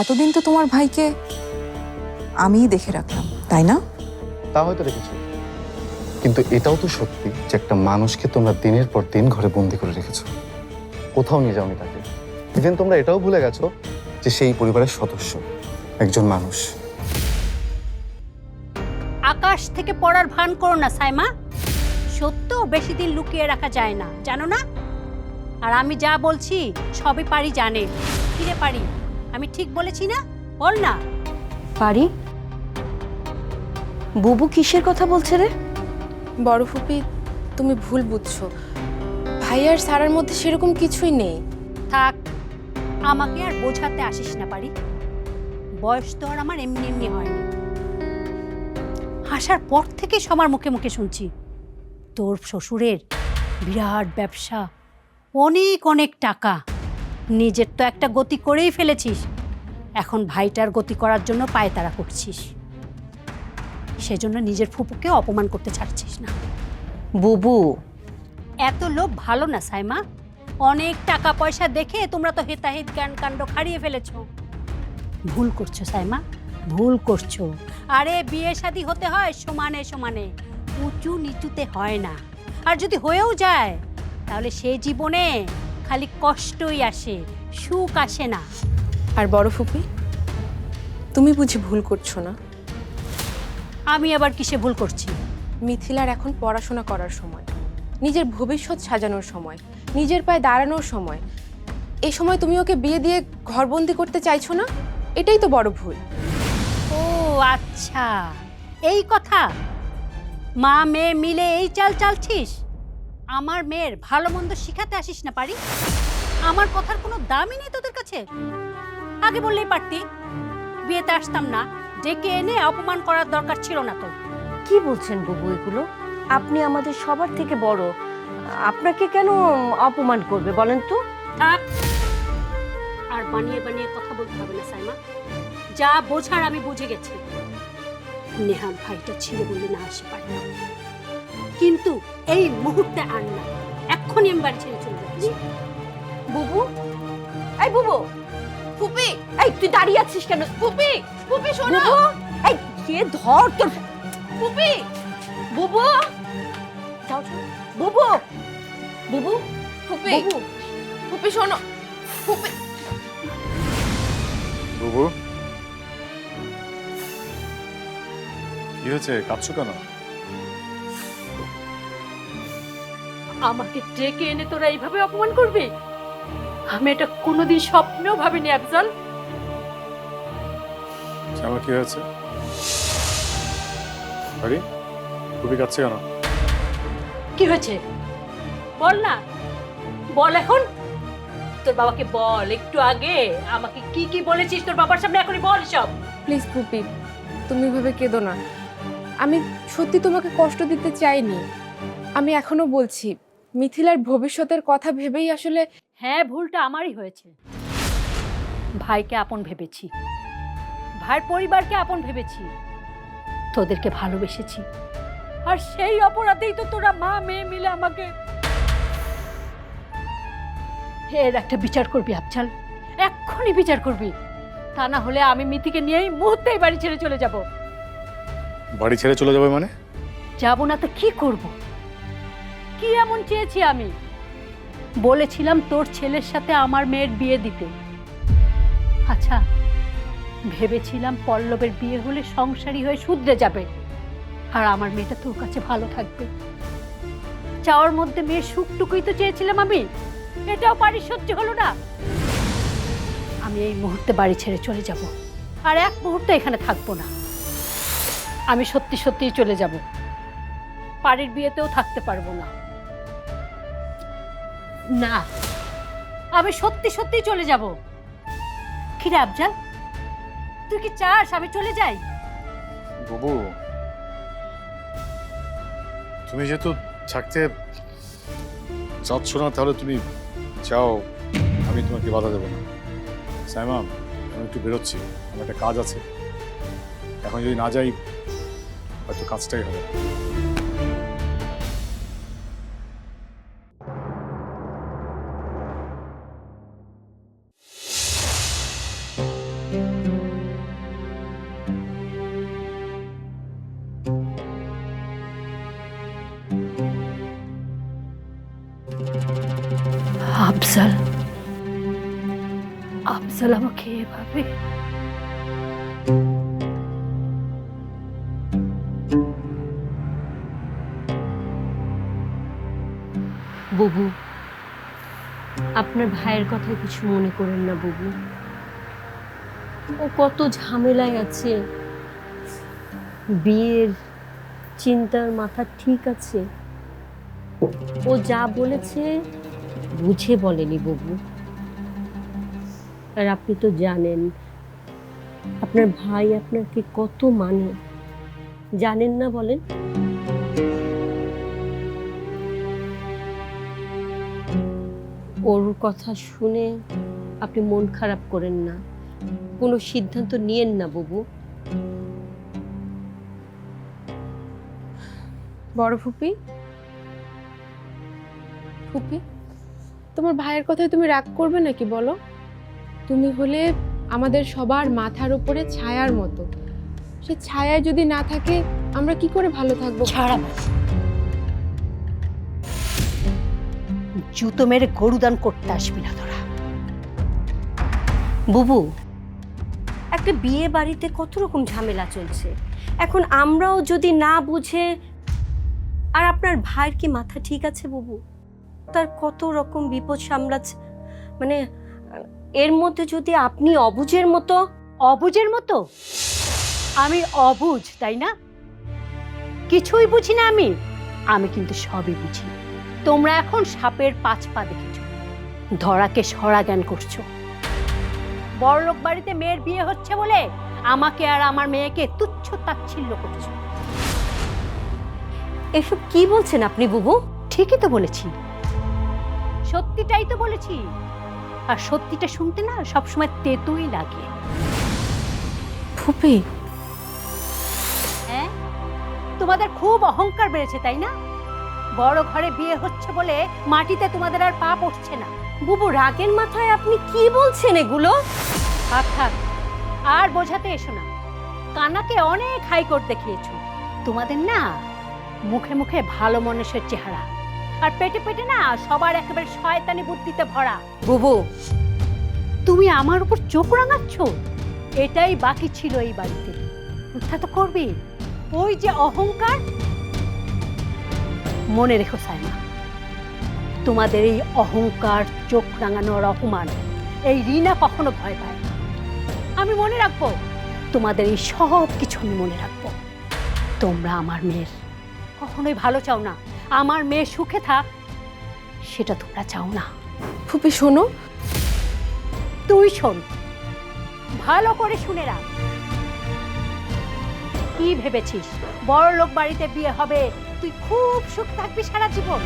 এতদিন তো তোমার ভাইকে আমিই দেখে রাখলাম তাই না? তা হয়তো রেখেছো কিন্তু এটাও তো সত্যি যে একটা মানুষকে তোমরা দিনের পর দিন ঘরে বন্দি করে রেখেছো। কোথাও নিয়ে যাওনি তাকে। ইভেন তোমরা এটাও ভুলে গেছো যে সেই পরিবারের সদস্য একজন মানুষ। আকাশ থেকে পড়ার ভান করো না সাইমা। সত্য বেশি দিন লুকিয়ে রাখা যায় না জানো না? আর আমি যা বলছি সবই পারি জানে। কিরে পারি। আমি ঠিক বলেছি না? বল না। পারি। বুবু কিসের কথা বলছে রে? বড় ফুপি তুমি ভুল বুঝছ। ভাই আর সারার মধ্যে সেরকম কিছুই নেই। থাক আমাকে আর বোঝাতে আসিস না পারি। বয়স তো আর আমার এমনি এমনি হয়নি আসার পর থেকে সবার মুখে মুখে শুনছি। তোর শ্বশুরের বিরাট ব্যবসা অনেক অনেক টাকা। নিজের তো একটা গতি করেই ফেলেছিস। এখন ভাইটার গতি করার জন্য পায়তারা করছিস। সেজন্য নিজের ফুপুকে অপমান করতে ছাড়ছিস না। বুবু। এত লোভ ভালো না সাইমা। অনেক টাকা পয়সা দেখে তোমরা তো হেতাহিত জ্ঞান কাণ্ড হারিয়ে ফেলেছ। ভুল করছ সাইমা। ভুল করছ। আরে বিয়ে শাদী হতে হয় সমানে সমানে। উঁচু নিচুতে হয় না। আর যদি হয়েও যায় তাহলে সে জীবনে খালি কষ্টই আসে সুখ আসে না। আর বড় ফুপি তুমি বুঝি ভুল করছ না? আমি আবার কিসে ভুল করছি? মিথিলার এখন পড়াশোনা করার সময় নিজের ভবিষ্যৎ সাজানোর সময় নিজের পায়ে দাঁড়ানোর সময়। এই সময় তুমি ওকে বিয়ে দিয়ে ঘরবন্দি করতে চাইছো না? এটাই তো বড় ভুল। ও আচ্ছা। এই কথা? মা মেয়ে মিলে এই চাল চালছিস? আমার মেয়ের ভালো মন্দ শিখাতে আসিস না পারি? আমার কথার কোনো দামই নেই তোদের কাছে? আগে বললেই পারতি। বিয়েতে আসতাম না। ডেকে এনে অপমান করার দরকার ছিল না তো। কি বলছেন বুবু এগুলো? আপনি আমাদের সবার থেকে বড়। আপনাকে কেন অপমান করবে বলেন তো? থাক আর বানিয়ে বানিয়ে কথা বলতে হবে না সাইমা। যা বোঝার আমি বুঝে গেছি। নেহার ভাইটা ছিল বলে না আসতে পারি না। কিন্তু এই মুহূর্তে আর না। এক্ষুনি আমি বাড়ি ছেড়ে চলে যাচ্ছি। বুবু? এই বুবু! ফুপি এই তুই দাঁড়িয়ে আছিস কেন? ফুপি ফুপি শোনো। বুবু এই কে ধর তোর ফুপি বুবু। যাও। যাও। বুবু। বুবু। ফুপি ফুপি শোনো। ফুপি। বুবু। কি হয়েছে? কাঁদছো কেন? আমাকে ডেকে এনে তোরা এইভাবে অপমান করবি? আমি এটা কোনোদিন স্বপ্নেও ভাবিনি আফজল। আমার কি হয়েছে? আরে খুবই কাঁদছে কেন? কি হয়েছে? বল না। বল এখন। তোর বাবাকে বল একটু আগে। আমাকে কি কি বলেছিস তোর বাবার সামনে? এখনই বল সব। প্লিজ ফুপি তুমি এভাবে কেঁদো না। আমি সত্যি তোমাকে কষ্ট দিতে চাইনি। আমি এখনও বলছি মিথিলার ভবিষ্যতের কথা ভেবেই আসলে হ্যাঁ ভুলটা আমারই হয়েছে। ভাইকে আপন ভেবেছি। ভাইয়ের পরিবারকে আপন ভেবেছি। তোদেরকে ভালোবেসেছি। আর সেই অপরাধেই তো তোরা মা মেয়ে মিলে আমাকে এর একটা বিচার করবি আফজাল। এক্ষুনি বিচার করবি। তা না হলে আমি মিতিকে নিয়েই মুহূর্তেই বাড়ি ছেড়ে চলে যাব। বাড়ি ছেড়ে চলে যাবে মানে? যাব না তো কি করব? কি এমন চেয়েছি আমি? বলেছিলাম তোর ছেলের সাথে আমার মেয়ের বিয়ে দিতে। আচ্ছা ভেবেছিলাম পল্লবের বিয়ে হলে সংসারী হয়ে শুধরে যাবে। আর আমার মেয়েটা তোর কাছে ভালো থাকবে। চাওয়ার মধ্যে মেয়ের সুখটুকুই তো চেয়েছিলাম আমি। এটাও বাড়ি সহ্য হলো না। আমি এই মুহূর্তে বাড়ি ছেড়ে চলে যাব। আর এক মুহূর্তে এখানে থাকব না। আমি সত্যি সত্যিই চলে যাব। বাড়ির বিয়েতেও থাকতে পারব না। না, আমি সত্যি সত্যি চলে যাব। কি রে আফজাল, তুই কি চাস আমি চলে যাই? বুবু, তুমি যেহেতু থাকতে চাচ্ছ না, তাহলে তুমি যাও, আমি তোমাকে বাধা দেবো না। সাইমা আমি একটু বেরোচ্ছি, আমার একটা কাজ আছে। এখন যদি না যাই, হয়তো কাজটাই হবে। বুবু। আপনার ভাইয়ের কথা কিছু মনে করেন না বুবু। ও কত ঝামেলায় আছে। বিয়ের চিন্তার মাথা ঠিক আছে। ও যা বলেছে বুঝে বলেনি বুবু। আর আপনি তো জানেন, আপনার ভাই আপনাকে কত মানে। জানেন না বলেন? ওর কথা শুনে আপনি মন খারাপ করেন না। কোনো সিদ্ধান্ত নিয়েন না বাবু। বড় ফুপি? ফুপি তোমার ভাইয়ের কথায় তুমি রাগ করবে নাকি বলো? তুমি হলে আমাদের সবার মাথার উপরে ছায়ার মতো। সে ছায়ায় যদি না থাকে আমরা কি করে ভালো থাকব? ছাড়া জুতো মেরে গরুদান করতে আসবি না তোরা। বুবু, একটা বিয়ে বাড়িতে কত রকম ঝামেলা চলছে? এখন আমরাও যদি না বুঝে, আর আপনার ভাইয়ের কি মাথা ঠিক আছে বুবু? তার কত রকম বিপদ সামলাচ্ছে? মানে এর মধ্যে যদি আপনি অবুঝের মতো অবুজের মতো? আমি অবুঝ, তাই না? কিছুই বুঝি না আমি। আমি কিন্তু সবই বুঝি। তোমরা এখন সাপের পাঁচ পা দেখেছ। ধরাকে সরা জ্ঞান করছ। বড়লোক বাড়িতে মেয়ের বিয়ে হচ্ছে বলে আমাকে আর আমার মেয়েকে তুচ্ছ তাচ্ছিল্য করছ। এসব কি বলছেন আপনি বুবু? ঠিকই তো বলেছি। সত্যিটাই তো বলেছি। আর সত্যিটা শুনতে না সবসময় তেতুই লাগে। ফুপি। হ্যাঁ? তোমাদের খুব অহংকার বেড়েছে তাই না? বড় ঘরে বিয়ে হচ্ছে বলে মাটিতে তোমাদের আর পা পড়ছে না। বুবু রাগের মাথায় আপনি কি বলছেন এগুলো? থাক থাক, আর বোঝাতে এসো না। কানাকে অনেক হাইকোর্ট দেখিয়েছো। তোমাদের না মুখে মুখে ভালো মানুষের চেহারা। আর পেটে পেটে না সবার একেবারে শয়তানি বুদ্ধিতে ভরা। বুবু, তুমি আমার উপর চোখ রাঙাচ্ছ? এটাই বাকি ছিল এই বাড়িতে। মিথ্যা তো করবি ওই যে অহংকার মনে রেখো সাইমা। তোমাদের এই অহংকার চোখ রাঙানোর অপমান এই রিনা কখনো ভয় পায়। আমি মনে রাখব তোমাদের এই সব কিছু আমি মনে রাখব। তোমরা আমার মেয়ের কখনোই ভালো চাও না। আমার মেয়ে সুখে থাক সেটা তোমরা চাও না। ফুপি শোনো। তুই শোন। ভালো করে শুনে রাখ। কি ভেবেছিস? বড় লোক বাড়িতে বিয়ে হবে, তুই খুব সুখ থাকবি সারা জীবন।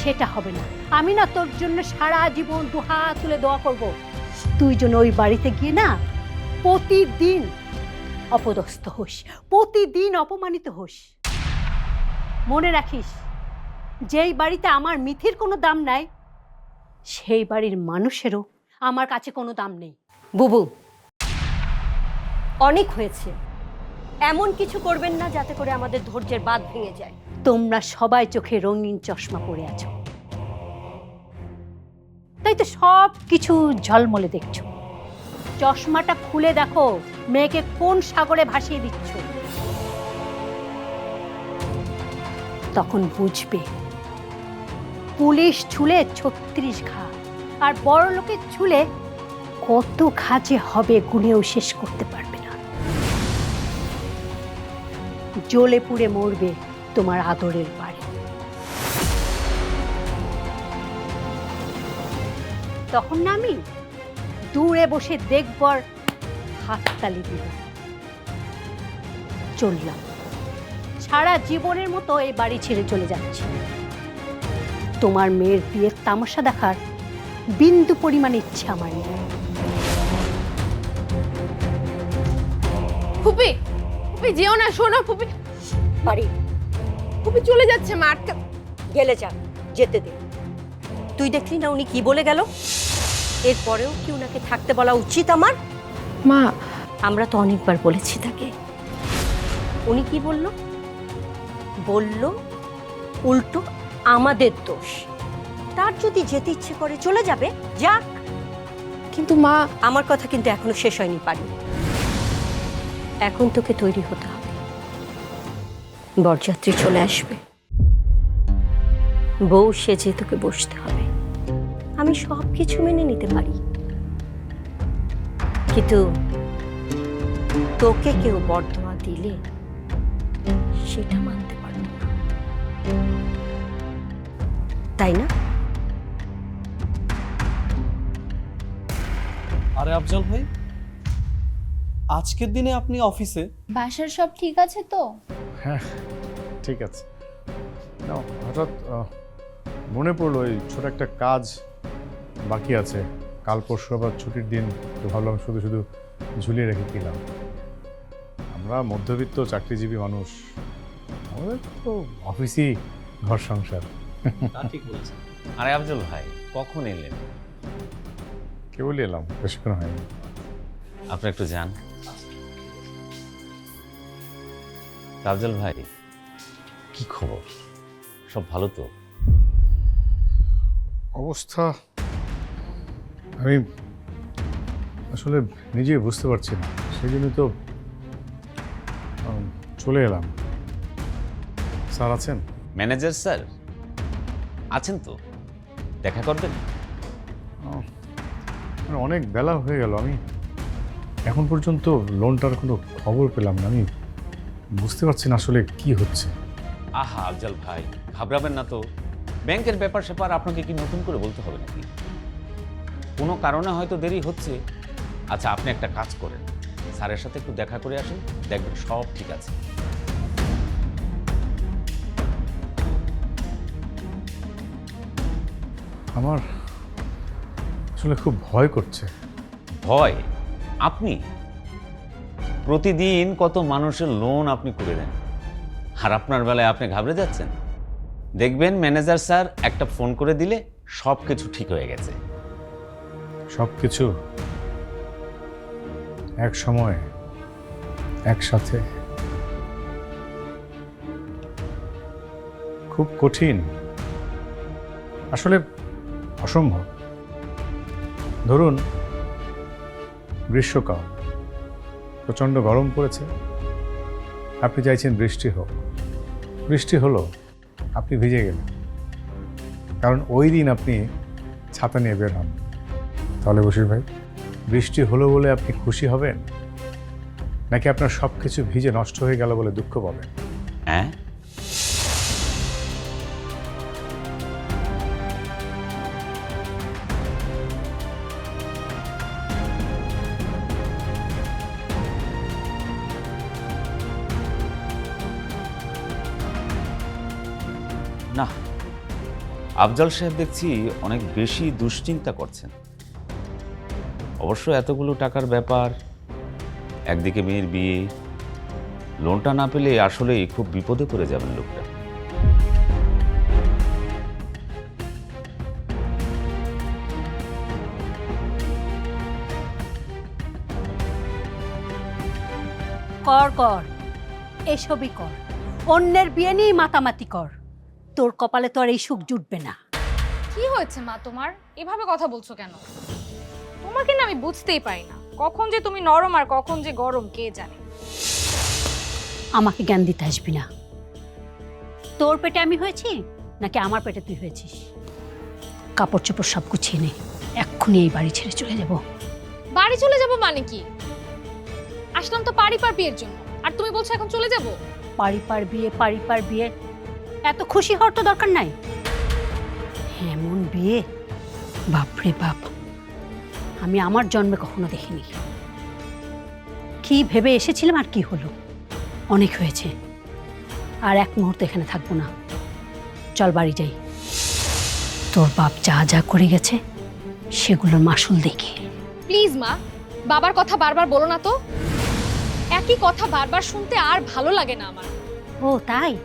সেটা হবে না। আমি না তোর জন্য সারা জীবন দুহাত তুলে দোয়া করব। তুই যেন ওই বাড়িতে গিয়ে না প্রতিদিন অপদস্থ হোস, প্রতিদিন অপমানিত হোস। মনে রাখিস, যেই বাড়িতে আমার মিথির কোনো দাম নাই, সেই বাড়ির মানুষেরও আমার কাছে কোনো দাম নেই। বুবু অনেক হয়েছে। এমন কিছু করবেন না যাতে করে আমাদের ধৈর্যের বাঁধ ভেঙে যায়। তোমরা সবাই চোখে রঙিন চশমা পরে আছো। তাই তো সব কিছু ঝলমলে দেখছ। চশমাটা খুলে দেখো, মেয়েকে কোন সাগরে ভাসিয়ে দিচ্ছ। তখন বুঝবে। পুলিশ ছুলে ছত্রিশ ঘা, আর বড় লোকের ছুলে কত ঘা যে হবে গুনেও শেষ করতে পারবে। জ্বলে পুড়ে মরবে তোমার আদরের বাড়ি তখন না আমি দূরে বসে দেখবার হাততালি দিব চললাম। সারা জীবনের মতো এই বাড়ি ছেড়ে চলে যাচ্ছি। তোমার মেয়ের বিয়ের তামাশা দেখার বিন্দু পরিমাণ ইচ্ছে আমার ফুপি! ফুপি যেও না শোনো ফুপি বাড়ি। ফুপি চলে যাচ্ছে মা আটকা। গেলে যা যেতে দে। তুই দেখলি না উনি কি বলে গেল? এরপরেও কি উনাকে থাকতে বলা উচিত আমার? মা। আমরা তো অনেকবার বলেছি তাকে। উনি কি বলল? বলল উল্টো আমাদের দোষ। তার যদি যেতে ইচ্ছে করে চলে যাবে যাক। কিন্তু মা আমার কথা কিন্তু এখনও শেষ হয়নি পারি এখন তোকে তৈরি হতে হবে। বরযাত্রী চলে আসবে। বউ সেজে তোকে বসতে হবে। আমি সব কিছু মেনে নিতে পারি। কিন্তু তোকে কেউ বর্ধমা দিলে সেটা মানতে পারব না। তাই না? আরে আফজল ভাই আজকের দিনে আপনি অফিসে? বাসার সব ঠিক আছে তো? হ্যাঁ ঠিক আছে। না হঠাৎ আহ, মনে পড়ল এই ছোট একটা কাজ বাকি আছে। কাল পরশু আবার ছুটির দিন তো ভাবলাম শুধু শুধু ঝুলিয়ে রেখে দিলাম। আমরা মধ্যবিত্ত চাকরিজীবী মানুষ। আমাদের তো অফিসই ঘর সংসার। তা ঠিক বলেছেন। আরে আফজল ভাই কখন এলেন? কেবলই এলাম বেশিক্ষণ হয়নি। আপনি একটু যান। আফজল ভাই কি খবর? সব ভালো তো? অবস্থা আমি আসলে নিজেই বুঝতে পারছি না। সেই জন্য তো চলে এলাম। স্যার আছেন? Manager sir? আছেন তো? দেখা করবেন? মানে অনেক বেলা হয়ে গেল। আমি এখন পর্যন্ত লোনটার কোনো খবর পেলাম না। আমি বুঝতে পারছি না আসলে কি হচ্ছে। আহা আফজল ভাই ঘাবড়াবেন না তো। ব্যাংকের ব্যাপার স্যাপার আপনাকে কি নতুন করে বলতে হবে নাকি? কোনো কারণে হয়তো দেরি হচ্ছে। আচ্ছা আপনি একটা কাজ করেন। স্যারের সাথে একটু দেখা করে আসেন দেখবেন সব ঠিক আছে। আমার আসলে খুব ভয় করছে। ভয়? আপনি? প্রতিদিন কত মানুষের লোন আপনি করে দেন। আর আপনার বেলায় আপনি ঘাবড়ে যাচ্ছেন। দেখবেন ম্যানেজার স্যার একটা ফোন করে দিলে সব কিছু ঠিক হয়ে গেছে। সব কিছু এক সময়, একসাথে। খুব কঠিন। আসলে অসম্ভব। ধরুন, গ্রীষ্মকাল। প্রচণ্ড গরম পড়েছে। আপনি চাইছেন বৃষ্টি হোক। বৃষ্টি হলো, আপনি ভিজে গেলেন। কারণ ওই দিন আপনি ছাতা নিয়ে বের হন। তাহলে বসির ভাই, বৃষ্টি হলো বলে আপনি খুশি হবেন? নাকি আপনার সব কিছু ভিজে নষ্ট হয়ে গেল বলে দুঃখ পাবেন? হ্যাঁ? না। আফজাল সাহেব দেখছি অনেক বেশি দুশ্চিন্তা করছেন। অবশ্য এতগুলো টাকার ব্যাপার, একদিকে মেয়ের বিয়ে, লোনটা না পেলে আসলেই খুব বিপদে পড়ে যাবেন লোকটা। কর কর। এসবই কর। অন্যের বিয়ে নিয়েই মাতামাতি কর। তোর কপালে তো আর এই সুখ জুটবে না। কি হয়েছে মা তোমার? এভাবে কথা বলছো কেন? তোমাকে না আমি বুঝতেই পারি না। কখন যে তুমি নরম আর কখন যে গরম কে জানে? আমাকে জ্ঞান দিতে আসবি না। তোর পেটে আমি হয়েছি নাকি আমার পেটে তুই হয়েছিস? কাপড় চোপড় সব গুছিয়ে নে। এক্ষুনি এই বাড়ি ছেড়ে চলে যাব। বাড়ি চলে যাব মানে কি? আসলাম তো পারি পার বিয়ের জন্য। আর তুমি বলছো এখন চলে যাব? পারি পার বিয়ে পারি পার বিয়ে এত খুশি হওয়ার তো দরকার নাই। এমন বিয়ে? বাপরে বাপ। আমি আমার জন্মে কখনো দেখিনি। কি ভেবে এসেছিলাম আর কি হলো? অনেক হয়েছে। আর এক মুহূর্ত এখানে থাকব না। চল বাড়ি যাই। তোর বাপ যা যা করে গেছে সেগুলোর মাসুল দেখি। প্লিজ মা বাবার কথা বারবার বলো না তো। একই কথা বারবার শুনতে আর ভালো লাগে না আমার। ও তাই?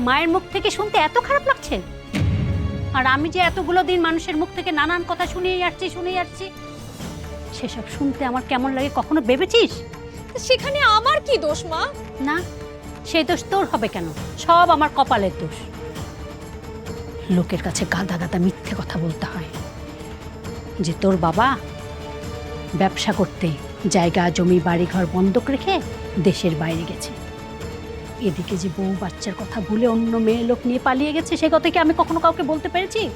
মায়ের মুখ থেকে শুনতে এত খারাপ লাগছে। আর আমি যে এতগুলো দিন মানুষের মুখ থেকে নানান কথা শুনেই আসছি শুনেই আসছি সেসব শুনতে আমার কেমন লাগে কখনো ভেবেছিস? সেখানে আমার কি দোষ মা? না সেই দোষ তোর হবে কেন? সব আমার কপালের দোষ। লোকের কাছে গাদা গাদা মিথ্যে কথা বলতে হয়। যে তোর বাবা ব্যবসা করতে জায়গা জমি বাড়িঘর বন্ধক রেখে দেশের বাইরে গেছে। এদিকে যে বউ বাচ্চার কথা ভুলে অন্য মেয়ে লোক নিয়ে পালিয়ে গেছে সে কথা কি আমি কখনো কাউকে বলতে পেরেছি?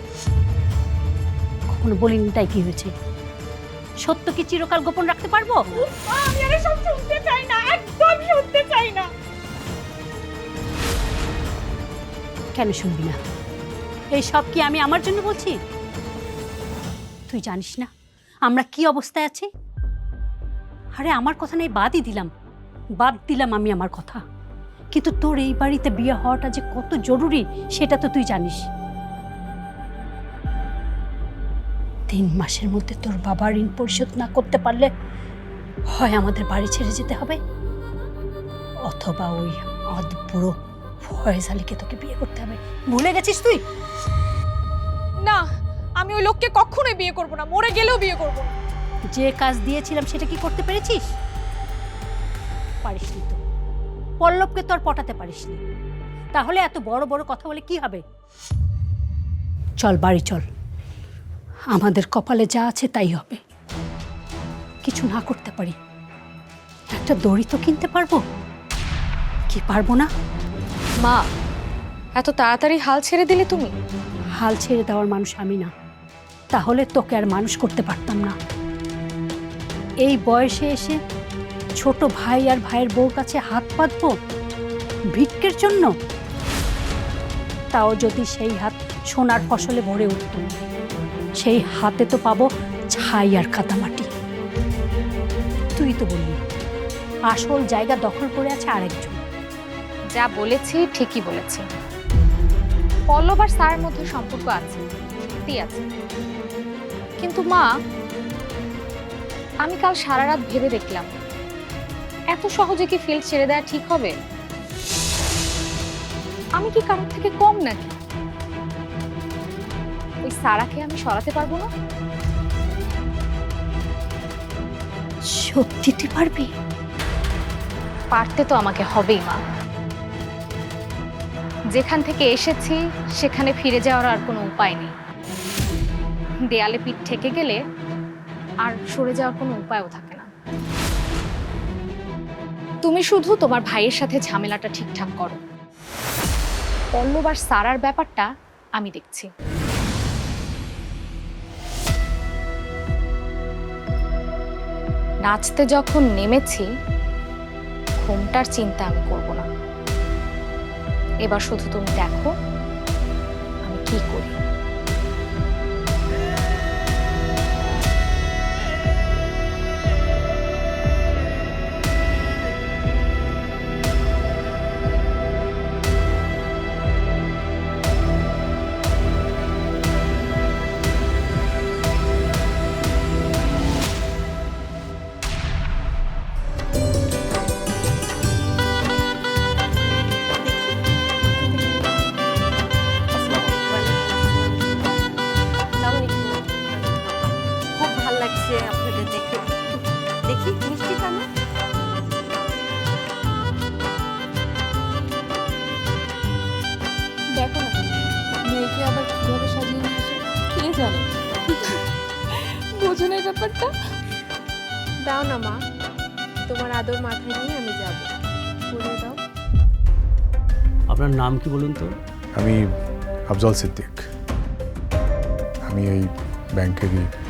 কখনো বলিনি তাই কি হয়েছে? সত্য কি চিরকাল গোপন রাখতে পারব? আমি আর সব শুনতে চাই না একদম শুনতে চাই না। কেন শুনবি না? এই সব কি আমি আমার জন্য বলছি? তুই জানিস না আমরা কি অবস্থায় আছি? আরে আমার কথা নেই বাদই দিলাম। বাদ দিলাম আমি আমার কথা। কিন্তু তোর এই বাড়িতে বিয়ে হওয়াটা যে কত জরুরি সেটা তো তুই জানিস। তিন মাসের মধ্যে তোর বাবা ঋণ পরিশোধ না করতে পারলে হয় আমাদের বাড়ি ছেড়ে যেতে হবে অথবা ওই অদ ফয়েজ আলীকে তোকে বিয়ে করতে হবে। ভুলে গেছিস তুই? না আমি ওই লোককে কখনোই বিয়ে করব না মরে গেলেও বিয়ে করব যে কাজ দিয়েছিলাম সেটা কি করতে পেরেছিস? পারিসনি তো পল্লবকে তোর পটাতে পারিসনি। তাহলে এত বড় বড় কথা বলে কি হবে? চল বাড়ি চল। আমাদের কপালে যা আছে তাই হবে। কিছু না করতে পারি। একটা দড়ি তো কিনতে পারব? কি পারব না? মা এত তাড়াতাড়ি হাল ছেড়ে দিলে তুমি? হাল ছেড়ে দেওয়ার মানুষ আমি না। তাহলে তোকে আর মানুষ করতে পারতাম না। এই বয়সে এসে ছোট ভাই আর ভাইয়ের বউর কাছে হাত পাতবো? ভিক্ষের জন্য? তাও যদি সেই হাত সোনার ফসলে ভরে উঠত, সেই হাতে তো পাবো ছাই আর কাদামাটি তুই তো বললি, আসল জায়গা দখল করে আছে আরেকজন। যা বলেছি ঠিকই বলেছি। পল্লব আর স্যারের মধ্যে সম্পর্ক আছে সত্যি আছে। কিন্তু মা, আমি কাল সারা রাত ভেবে দেখলাম এত সহজে কি ফিল্ড ছেড়ে দেওয়া ঠিক হবে? আমি কি কারোর থেকে কম নাকি? ওই সারাকে আমি সরাতে পারব না? সত্যি তুই পারবি? পারতে তো আমাকে হবেই মা। যেখান থেকে এসেছি সেখানে ফিরে যাওয়ার আর কোনো উপায় নেই। দেয়ালে পিঠ ঠেকে গেলে আর সরে যাওয়ার কোনো উপায়ও থাকে না। তুমি শুধু তোমার ভাইয়ের সাথে ঝামেলাটা ঠিকঠাক করো। পল্লব আর সারার ব্যাপারটা আমি দেখছি। নাচতে যখন নেমেছি, ঘুমটার চিন্তা আমি করব না। এবার শুধু তুমি দেখো আমি কি করি। কে জানে বোঝো না এই ব্যাপারটা। দাও না মা। তোমার আদর মাথায় নিয়ে আমি যাব। বলে দাও। আপনার নাম কি বলুন তো? আমি আফজল সিদ্দিক। আমি এই ব্যাংকেরই